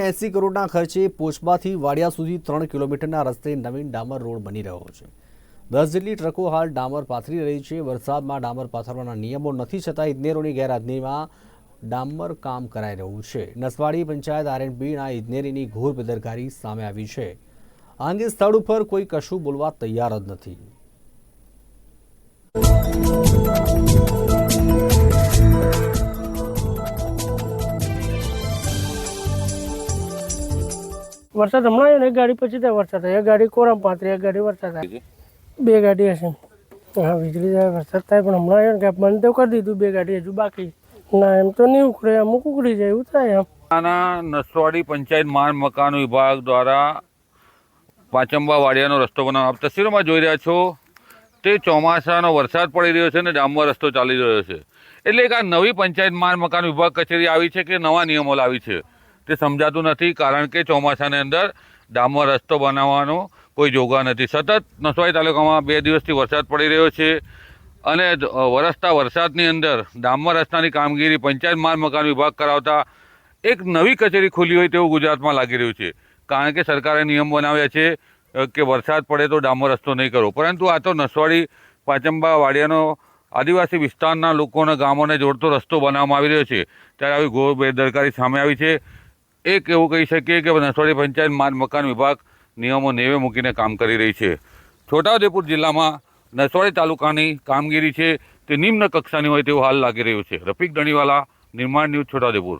એસી કરોડના ખર્ચે પોચબાથી વાડિયા સુધી ત્રણ કિલોમીટરના રસ્તે નવીન ડામર રોડ બની રહ્યો છે. દસ જેટલી ટ્રકો હાલ ડામર પાથરી રહી છે. વરસાદમાં ડામર પાથરવાના નિયમો નથી છતાં ઇજનેરોની ગેરહાજરીમાં ડામર કામ કરાઈ રહ્યું છે. નસવાડી પંચાયત આરએનબીના ઇજનેરીની ઘોર બેદરકારી સામે આવી છે. આ અંગે સ્થળ ઉપર કોઈ કશું બોલવા તૈયાર જ નથી. વરસાદ હમણાં આવ્યો ને એક ગાડી પછી ત્યાં વરસાદ થાય એક ગાડી કોરામ પાથરી એક ગાડી વરસાદ થાય બે ગાડી હશે. હા વીજળી જાય વરસાદ થાય પણ હમણાં આવ્યો ને કે બંધ તો કરી દીધું બે ગાડી હજુ બાકી. ના એમ તો નહીં ઉખડે અમુક ઉખડી જાય એવું થાય એમ. આના નસવાડી પંચાયત માન મકાન વિભાગ દ્વારા પાંચંબા વાડિયાનો રસ્તો બનાવવા. આપ તસવીરોમાં જોઈ રહ્યા છો તે ચોમાસાનો વરસાદ પડી રહ્યો છે અને ડામર રસ્તો ચાલી રહ્યો છે. એટલે એક આ નવી પંચાયત માન મકાન વિભાગ કચેરી આવી છે કે નવા નિયમો લાવી છે? તે સમજાતું નથી, કારણ કે ચોમાસાની અંદર ડામર રસ્તો બનાવવાનો કોઈ જોગા નથી. સતત નસવાડી તાલુકામાં બે દિવસથી વરસાદ પડી રહ્યો છે અને વરસતા વરસાદની અંદર ડામર રસ્તાની કામગીરી પંચાયત માલ મકાન વિભાગ કરાવતા એક નવી કચેરી ખુલી હોય તેવું ગુજરાતમાં લાગી રહ્યું છે. કારણ કે સરકારે નિયમ બનાવ્યા છે કે વરસાદ પડે તો ડામર રસ્તો નહીં કરવો પરંતુ આ તો નસવાડી, પાંચંબા, વાડિયાનો આદિવાસી વિસ્તારના લોકોના ગામોને જોડતો રસ્તો બનાવવામાં આવી રહ્યો છે. ત્યારે આવી ઘોર બેદરકારી સામે આવી છે. એક એવું કહી શકીએ કે નસવાડી પંચાયત માર્ગ મકાન વિભાગ નિયમો નેવે મૂકીને કામ કરી રહી છે. છોટાઉદેપુર જિલ્લામાં નસવાડી તાલુકાની કામગીરી છે તે નિમ્ન કક્ષાની હોય તેવું હાલ લાગી રહ્યું છે. રફીક દણીવાલા નિર્માણ ન્યૂઝ છોટાઉદેપુર.